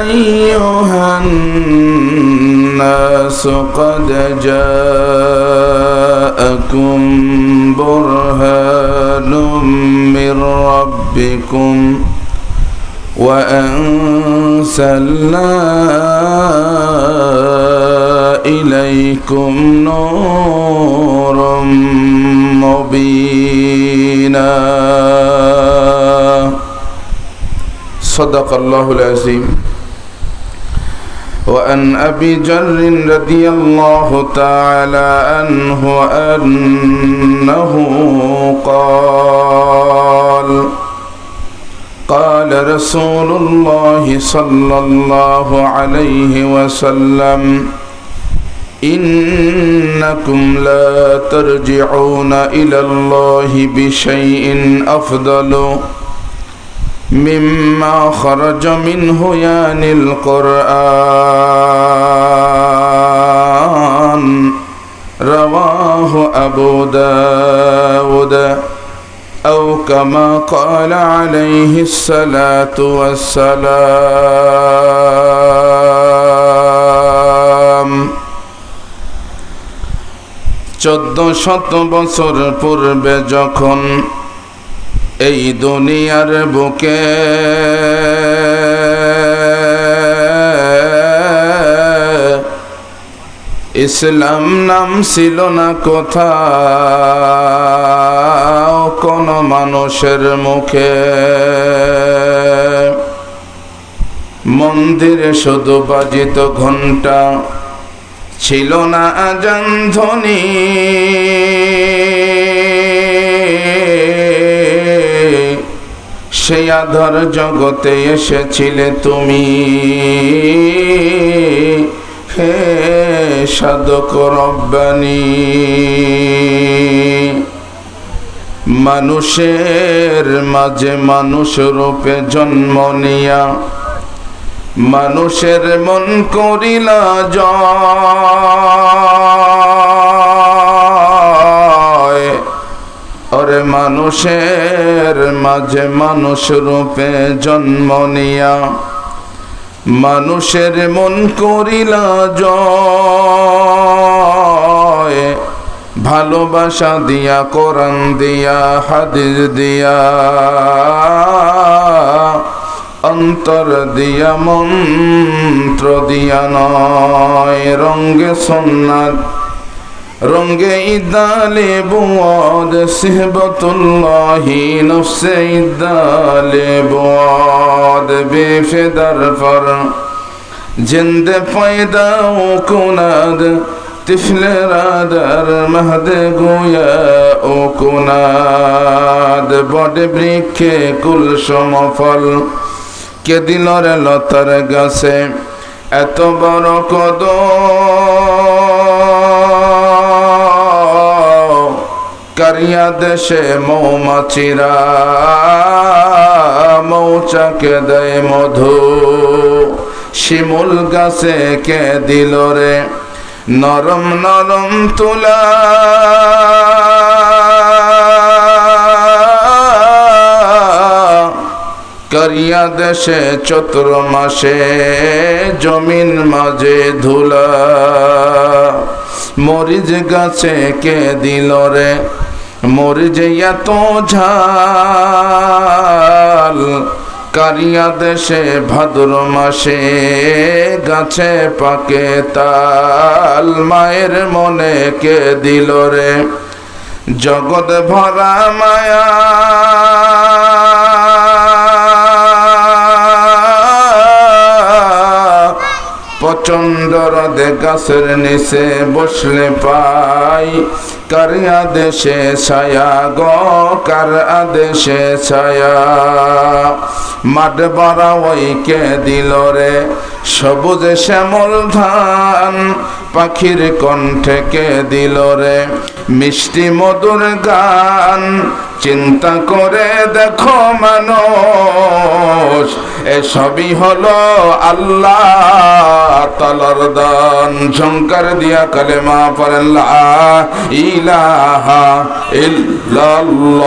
أيها الناس قد جاءكم برهان من ربكم وأنزلنا إليكم نورا مبينا. صدق الله العظيم. وأن أبي جر رضي الله تعالى عنه أنه قال قال رسول الله صلى الله عليه وسلم إنكم لا ترجعون إلى الله بشيء أفضل. مما خرج منه يعني القرآن رواه أبو داود أو كما قال عليه الصلاة والسلام চোদ্দ শত বছর পূর্বে যখন এই দুনিয়ার বুকে। ইসলাম নাম ছিল না কোথা কোন মানুষের মুখে। মন্দিরে শুধু বাজিত ঘণ্টা ছিল না আজান সেই আধার জগতে এসেছিলে তুমি। হে সাধক রব্বানি। মানুষের মাঝে মানুষ রূপে জন্ম নিয়া, মানুষের মন করিলা ওরে মানুষের মাঝে মানুষ রূপে জন্ম নিয়া, মানুষের মন করিলা জয়। ভালোবাসা দিয়া, কোরআন দিয়া, হাদিস দিয়া, অন্তর দিয়া, মন্ত্র দিয়া নয় রঙ্গে সন্ন্যাত রঙ্গে ইদালে বোয়াদ সেহবতুল্লাহি, নফসে ইদালে বোয়াদ বেফেদার ফর। জিন্দে পয়দা ও কুনাদ, তিফলে রাদার মহদ গোয়া ও কুনাদ। বডে বৃক্ষে কুল সমফল কে দিলরে লতার গাছে, এত বড় কদম কারিয়া দেশে মৌমাছিরা মৌচাকে দেয় মধু। শিমুল গাছে কে দিল রে? নরম নরম তুলা। করিয়া দেশে চতুর মাসে জমিন মাঝে ধুলা। মরিজ গাছে কে দিল রে? মরিজ তো ঝাল, কারিয়া দেশে ভাদুর মাসে, গাছে পাকে তাল, মায়ের মনে কে দিল রে? জগৎ ভরা মায়া প্রচণ্ড রদে গাছের নিচে বসলে পাই। কার আদেশে ছায়া গ, কার আদেশে ছায়া। মাঠ বাড়া কে দিল রে? সবুজ শ্যামল ধান পাখির কণ্ঠে কে দিল রে? মিষ্টি মধুর গান, চিন্তা করে দেখো মানুষ, এসবই হলো আল্লাহ তালার দান। ঝঙ্কার দিয়া কালেমা পড়েন ইলাহা ইল্লাল্লাহ।